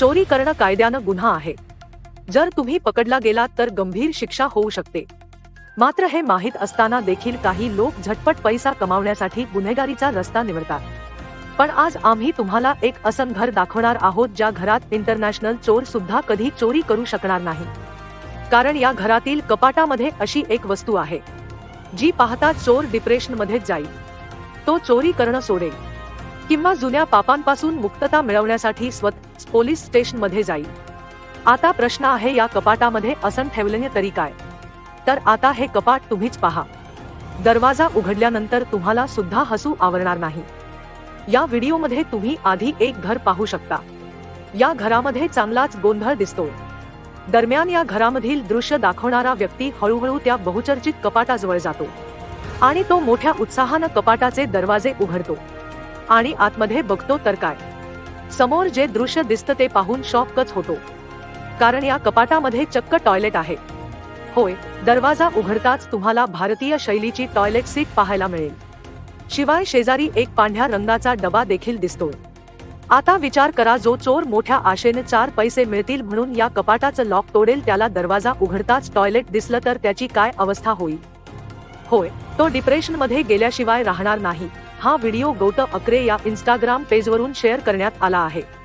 चोरी करणं कायद्यानं गुन्हा आहे. जर तुम्ही पकडला गेलात तर गंभीर शिक्षा होऊ शकते. मात्र हे माहीत असताना देखील काही लोक झटपट पैसा कमावण्यासाठी गुन्हेगारीचा रस्ता निवडतात. पण आज आम्ही तुम्हाला एक असं घर दाखवणार आहोत ज्या घरात इंटरनॅशनल चोर सुद्धा कधी चोरी करू शकणार नाही. कारण या घरातील कपाटामध्ये अशी एक वस्तू आहे. जी पाहता चोर डिप्रेशनमध्ये जाईल. तो चोरी करणं सोडेल. किंवा जुन्या पापांपासून मुक्तता मिळवण्यासाठी स्वत पोलीस स्टेशनमध्ये जाईल. आता प्रश्न आहे या कपाटामध्ये असन ठेवलेले तरी काय? तर आता हे कपाट तुम्हीच पहा. दरवाजा उघडल्यानंतर तुम्हाला सुद्धा हसू आवरणार नाही. या व्हिडिओमध्ये तुम्ही आधी एक घर पाहू शकता. या घरामध्ये चांगलाच गोंधळ दिसतोय. दरम्यान या घरामधील दृश्य दाखवणारा व्यक्ती हळूहळू त्या बहुचर्चित कपाटाजवळ जातो. आणि तो मोठ्या उत्साहानं कपाटाचे दरवाजे उघडतो. आणि आतमध्ये बघतो तर काय. समोर जे दृश्य दिसतं ते पाहून शॉकच होतो. कारण या कपाटामध्ये चक्क टॉयलेट आहे. होय दरवाजा उघडताच तुम्हाला भारतीय शैलीची टॉयलेट सीट पाहायला मिळेल. शिवाय शेजारी एक पांढऱ्या रंगाचा डबा देखील दिसतोय. आता विचार करा जो चोर मोठ्या आशेने चार पैसे मिळतील म्हणून या कपाटाचं लॉक तोडेल त्याला दरवाजा उघडताच टॉयलेट दिसलं तर त्याची काय अवस्था होईल. होय तो डिप्रेशनमध्ये गेल्याशिवाय राहणार नाही. हा व्हिडिओ गौतम अकरे या इंस्टाग्राम पेजवरून शेअर करण्यात आला आहे.